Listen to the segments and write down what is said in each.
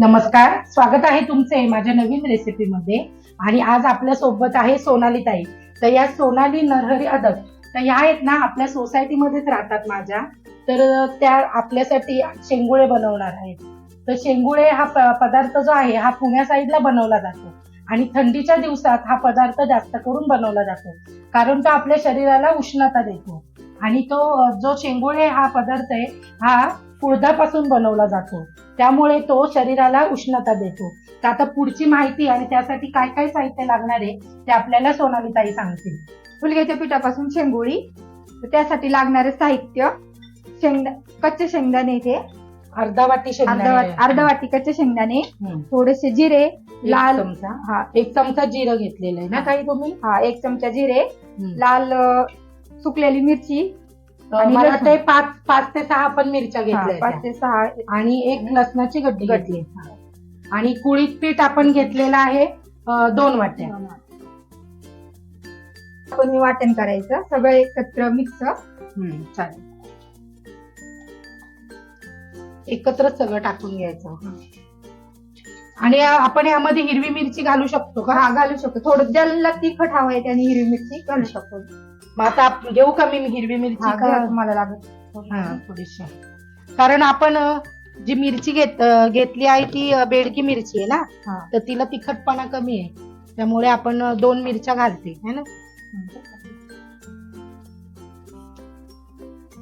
नमस्कार स्वागत आहे तुमचे माझ्या नवीन रेसिपीमध्ये. आणि आज आपल्यासोबत आहे सोनाली ताई तर या सोनाली नरहरी अदक तर ह्या आहेत ना आपल्या सोसायटीमध्येच राहतात माझ्या. तर त्या आपल्यासाठी शेंगुळे बनवणार आहेत. तर शेंगुळे हा पदार्थ जो आहे हा पुण्या साईडला बनवला जातो. आणि थंडीच्या दिवसात हा पदार्थ जास्त करून बनवला जातो. कारण तो आपल्या शरीराला उष्णता देतो. आणि तो जो शेंगुळे हा पदार्थ आहे हा कुळधापासून बनवला जातो. त्यामुळे तो शरीराला उष्णता देतो. तर आता पुढची माहिती आणि त्यासाठी काय काय साहित्य लागणार आहे ते आपल्याला सोनाली ताई सांगतील. फुलग्याच्या पिठापासून शेंगोळी त्यासाठी लागणारे साहित्य शेंगदा कच्चे शेंगदाणे इथे अर्धा वाटी अर्धा शेंगदाणे अर्धा वाटी कच्चे शेंगदाणे. थोडेसे जिरे लाल चमचा. हा. एक चमचा जिरं घेतलेलं आहे ना? काही तुम्ही हा. एक चमचा जिरे. लाल सुकलेली मिरची आणि मला. वाटतंय पाच पाच ते सहा आपण मिरच्या घेतल्या पाच. ते सहा आणि एक लसणाची गड्डी. घेतली. आणि कुळीत पीठ आपण घेतलेलं आहे दोन वाट्या. आपण वाटण करायचं. सगळं एकत्र मिक्स. चालेल. एकत्र सगळं टाकून घ्यायचं. आणि आपण यामध्ये हिरवी मिरची घालू शकतो का? हा घालू शकतो. थोडं ज्याला तिखट हवं आहे त्याने हिरवी मिरची घालू शकतो. मग आता घेऊ का मी हिरवी मिरची हा, का घ्या तुम्हाला लागत हा थोडीशी कारण आपण अ, जी मिरची घेत अ, घेतली आहे ती अ, बेडकी मिरची आहे ना हा. तर तिला तिखटपणा कमी आहे त्यामुळे आपण अ, दोन मिरच्या घालते है ना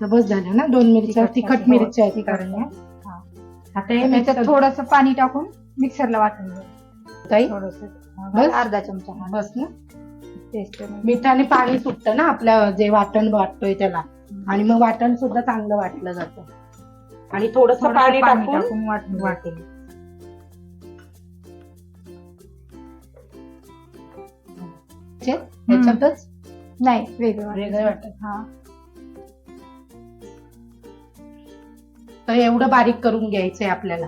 तर बस झालं ना दोन मिरच्या तिखट तिखटसाठी, मिरच्या आहेत तिखट. कारण. हा. आता हे त्याच्यात मिक्सर थोडस पाणी टाकून मिक्सरला वाटून ताई थोडस बस? अर्धा चमचा हा. बस ना मिठाने पाणी सुटतं ना आपल्या जे वाटण वाटतोय त्याला. आणि मग वाटण सुद्धा चांगलं वाटलं जातं. आणि थोडस पाणी टाकून वाटेल याच्यातच? नाही वेगळं वेगळं वाटत. हा. तर एवढं बारीक करून घ्यायचंय आपल्याला.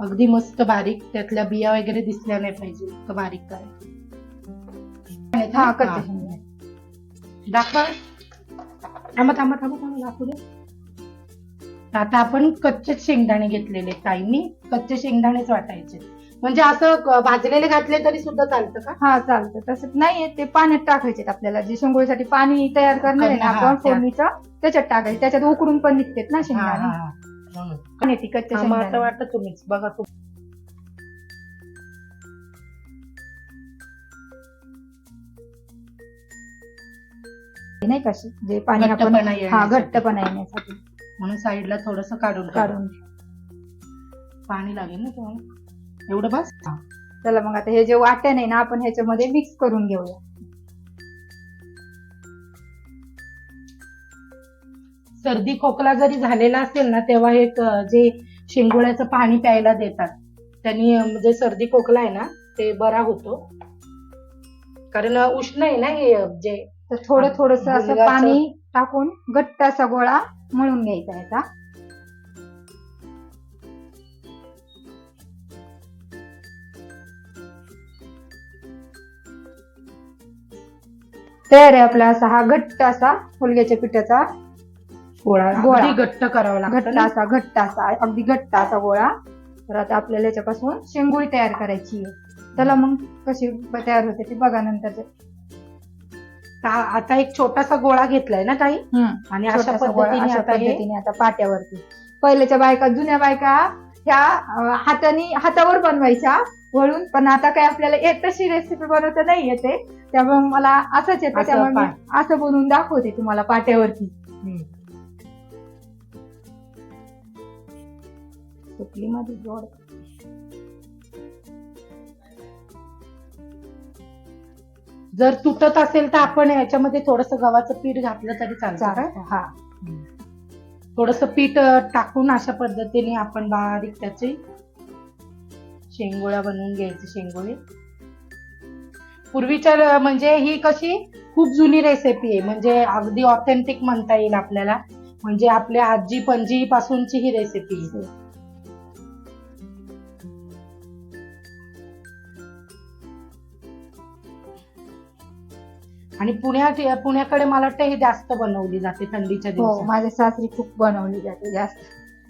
अगदी मस्त बारीक. त्यातल्या बिया वगैरे दिसल्या नाही पाहिजे बारीक करायचं. हा हा. कच्चे शेंगदाणे. दाखवा थांबा थांबा थांबा थांबा दाखवू दे आता आपण कच्चे शेंगदाणे घेतलेले ताईंनी कच्चे शेंगदाणेच वाटायचे म्हणजे असं क- भाजलेले घातले तरी सुद्धा चालतं का हा चालतं तसं नाही ते पाण्यात टाकायचे आपल्याला जे शेंगोळीसाठी पाणी तयार करणार आहे ना हा, आपण. फोडणीचं त्याच्यात टाकायचे त्याच्यात उकडून पण निघतात ना हा, शेंगदाणे हा, हा. म्हणून. आणि ती कच्चे हा, शेंगदाणे वाटत तुम्हीच बघा तू नाही कशी जे पाणी आपण घट्टपणा हा येण्यासाठी. घट्टपणा येण्यासाठी. म्हणून साईडला थोडस काढून काढून काढून पाणी लागेल ना तुम्हाला? एवढं बस? चला मग आता हे जे वाटण आहे ना आपण ह्याच्यामध्ये मिक्स करून घेऊया. सर्दी खोकला जरी झालेला असेल ना तेव्हा हे क- जे शेंगोळ्याचं पाणी प्यायला देतात. त्यांनी अं, म्हणजे सर्दी खोकला आहे ना ते बरा होतो. कारण अं, उष्ण आहे ना हे अं, जे तर थोडं थोडस असं पाणी टाकून घट्ट असा गोळा मळून घ्यायचा याचा तयार आहे आपला असा हा घट्ट असा फुलग्याच्या पिठाचा गोळा. गोळा. अगदी घट्ट करावा लागतो घट्ट. असा घट्ट असा अगदी घट्ट असा गोळा. तर आता आपल्याला याच्यापासून शेंगोळी तयार करायची आहे. चला मग कशी तयार होते ती बघा नंतर आता एक छोटासा गोळा घेतलाय ना काही आणि अशा पद्धतीने आता हे आता पाट्यावरती. पहिल्याच्या बायका जुन्या बायका ह्या अं, हाताने हातावर बनवायच्या वळून. पण आता काय आपल्याला येत तशी रेसिपी बनवता नाही येते. त्यामुळे मला असंच येतं. असं त्यामुळे मी असं बनवून दाखवते तुम्हाला पाट्यावरती. हम्म. सुकली मध्ये जोड? जर तुटत असेल तर आपण याच्यामध्ये थोडस गव्हाचं पीठ घातलं तरी चालतं. का? चालतं. हा. थोडस पीठ टाकून अशा पद्धतीने आपण बारीक त्याचे शेंगोळ्या बनवून घ्यायचे शेंगोळे. पूर्वीच्या म्हणजे ही कशी खूप जुनी रेसिपी आहे. म्हणजे अगदी ऑथेंटिक म्हणता येईल आपल्याला. म्हणजे आपल्या आजी पणजी पासूनची ही रेसिपी आहे. आणि पुण्यात पुण्याकडे मला वाटतं हे जास्त बनवली जाते थंडीच्या हो दिवसात. माझ्या सासरी खूप बनवली जाते जास्त.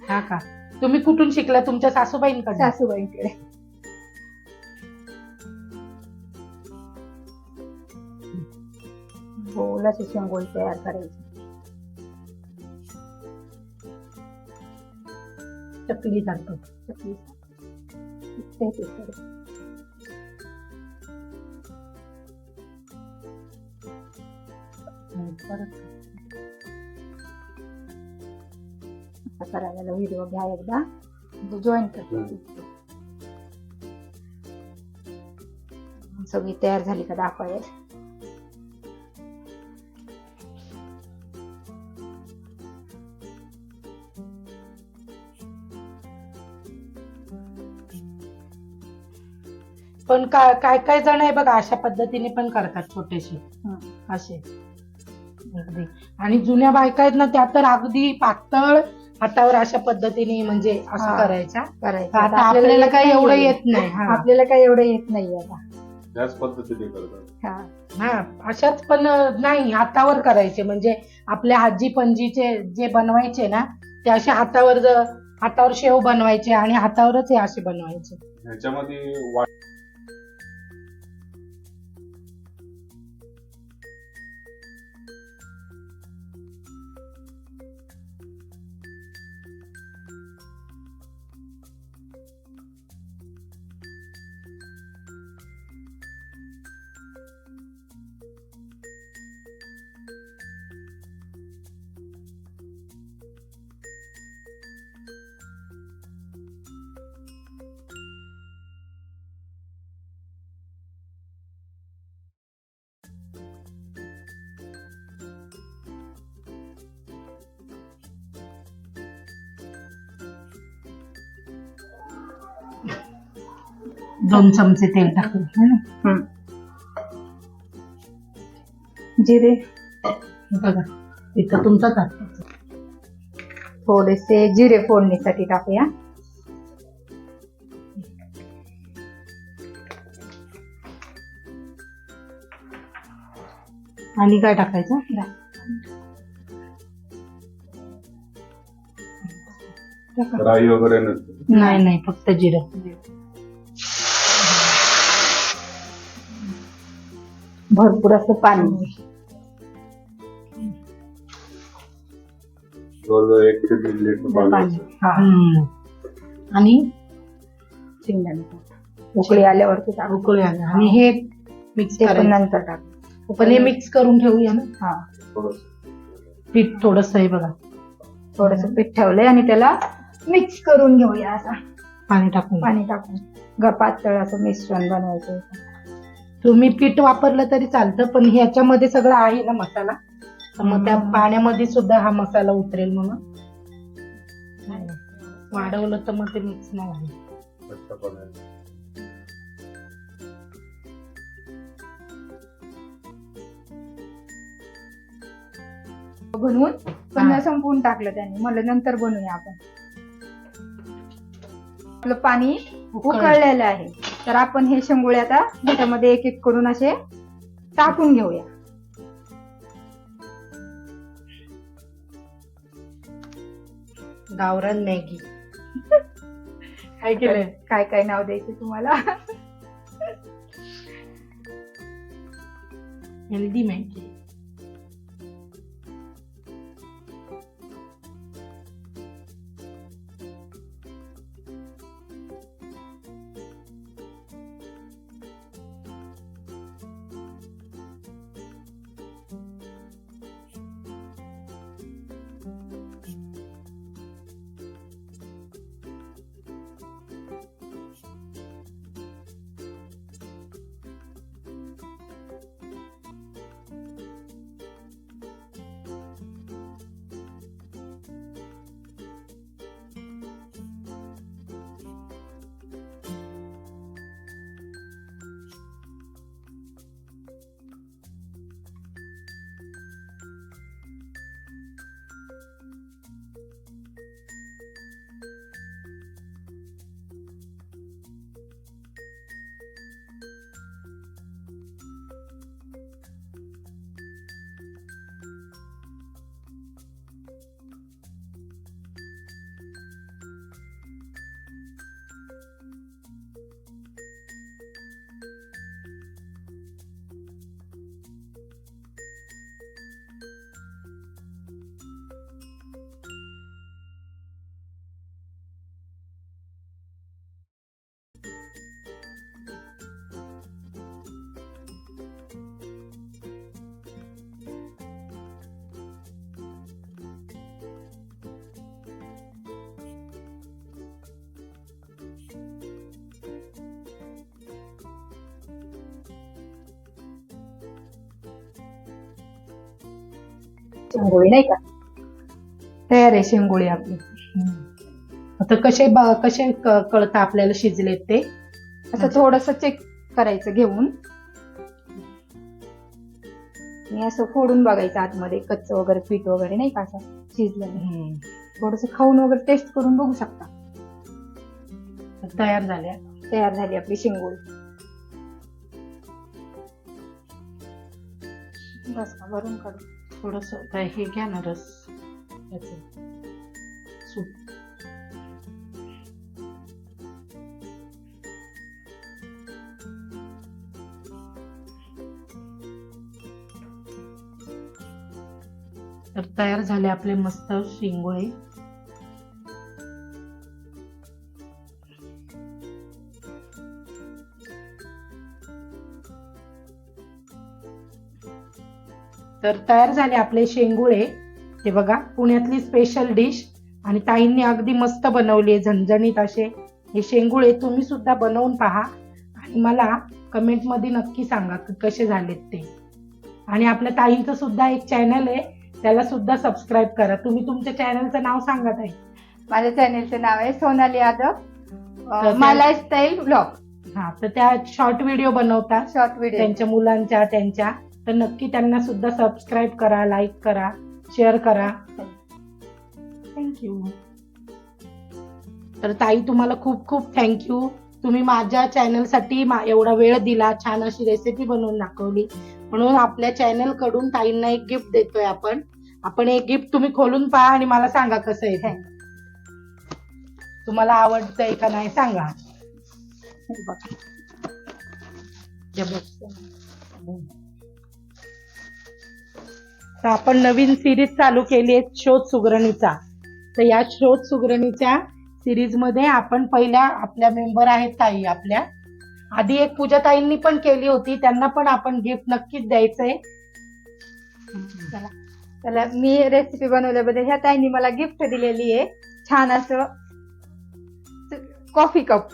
हा का? तुम्ही कुठून शिकला? तुमच्या सासूबाईंकडे सासूबाईंकडे. गोल असे शेंगोल तयार करायचे. चकली सारखं चकली. ते ते करे. परत असं करायला व्हिडिओ घ्या एकदा. जॉईन करते सगळी तयार झाली का दाखवायला? पण काय काय काय जण आहे बघा अशा पद्धतीने पण करतात छोटेसे. हं. असे. अगदी. आणि जुन्या बायका आहेत ना त्या तर अगदी पातळ हातावर अशा पद्धतीने म्हणजे असं हा. करायच्या. करायचं आता आपल्याला काही एवढं. येत नाही हा. आपल्याला काही एवढं येत नाही आता. त्याच पद्धतीने करतात. हा. हा अशाच पण नाही हातावर करायचे. म्हणजे आपल्या आजी पणजीचे जे बनवायचे ना ते असे हातावर ज- हातावर शेव बनवायचे आणि हातावरच हे असे बनवायचे. ह्याच्यामध्ये वाट दोन चमचे तेल टाकले है ना? जिरे. बघा इथं तुमचाच हात थोडेसे जिरे फोडणीसाठी टाकूया. आणि काय टाकायचं? राई वगैरे नसते? नाही नाही फक्त जिरं. भरपूर असं पाणी. जवळजवळ एक ते दीड लिटर पाणी पाणी. असेल. हा. हम्म. आणि शेंगदाणे. उकळी आल्यावरती टाकू. उकळी आल्या आणि हे मिक्स ते पण करायचं. नंतर टाकू. पण हे मिक्स करून ठेवूया ना. हा. थोडंसं. पीठ थोडस आहे बघा. थोडस पीठ ठेवलंय आणि त्याला मिक्स करून घेऊया असं पाणी टाकून. पाणी टाकून. ग पातळ असं मिश्रण बनवायचं. तुम्ही पीठ वापरलं तरी चालतं पण ह्याच्यामध्ये सगळं आहे ना मसाला? तर मग त्या. पाण्यामध्ये सुद्धा हा मसाला उतरेल म्हणून. वाढवलं तर मग ते मिक्स नाही होणार. बनवून पण हा. संपवून टाकलं त्यांनी. मला नंतर बनवूया आपण. आपलं पाणी उकळलेलं आहे. तर आपण हे शेंगुळे आता त्याच्यामध्ये एक एक करून असे टाकून घेऊया. गावरान मॅगी. काय केलंय? काय काय नाव द्यायचं तुम्हाला? Healthy Maggi. शेंगोळी नाही का? तयार आहे शेंगोळी आपली. आता कसे ब- कसे क- कळतं आपल्याला शिजलेत ते? असं थोडस चेक करायचं घेऊन. आणि असं फोडून बघायचं आतमध्ये कच्च वगैरे पीठ वगैरे नाही का असं शिजलं थोडस खाऊन वगैरे टेस्ट करून बघू शकता. तयार झाल्या तयार झाली आपली शेंगोळी. बस का भरून काढू. थोडस हे घ्या ना रस याचं. सूप तर तयार झाले आपले मस्त शिंगोळे. तर तयार झाले आपले शेंगुळे. हे बघा पुण्यातली स्पेशल डिश आणि ताईंनी अगदी मस्त बनवली झणझणीत असे. हे शेंगुळे तुम्ही सुद्धा बनवून पहा. आणि मला कमेंटमध्ये नक्की सांगा की कसे झालेत ते. आणि आपल्या ताईंचं सुद्धा एक चॅनल आहे. त्याला सुद्धा सबस्क्राईब करा. तुम्ही तुमच्या चॅनलचं नाव सांगा ताई. माझ्या चॅनेलचं नाव आहे Sonali Yadav. My lifestyle blog हा तर त्या शॉर्ट व्हिडिओ बनवतात. शॉर्ट व्हिडिओ त्यांच्या मुलांच्या त्यांच्या. तर नक्की त्यांना सुद्धा सबस्क्राईब करा लाईक करा शेअर करा. थँक्यू तर ताई तुम्हाला खूप खूप थँक्यू तुम्ही माझ्या चॅनलसाठी मा एवढा वेळ दिला छान अशी रेसिपी बनवून दाखवली. म्हणून आपल्या चॅनलकडून ताईंना एक गिफ्ट देतोय आपण. आपण एक गिफ्ट तुम्ही खोलून पहा आणि मला सांगा कसं आहे तुम्हाला आवडतंय का नाही सांगा. बघा. तर आपण नवीन सिरीज चालू केली आहे शोध सुगरणीचा. तर या शोध सुगरणीच्या सिरीजमध्ये आपण पहिल्या आपल्या मेंबर आहेत ताई आपल्या. आधी एक पूजा ताईंनी पण केली होती त्यांना पण आपण गिफ्ट नक्कीच द्यायचंय. त्याला मी रेसिपी बनवल्याबद्दल ह्या ताईंनी मला गिफ्ट दिलेली आहे. छान असं कॉफी कप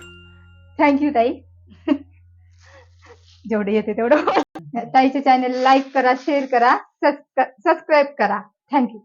थँक्यू ताई. जेवढे येते तेवढं. ताईच्या चॅनल लाईक करा शेअर करा सबस्क्राईब करा. Thank you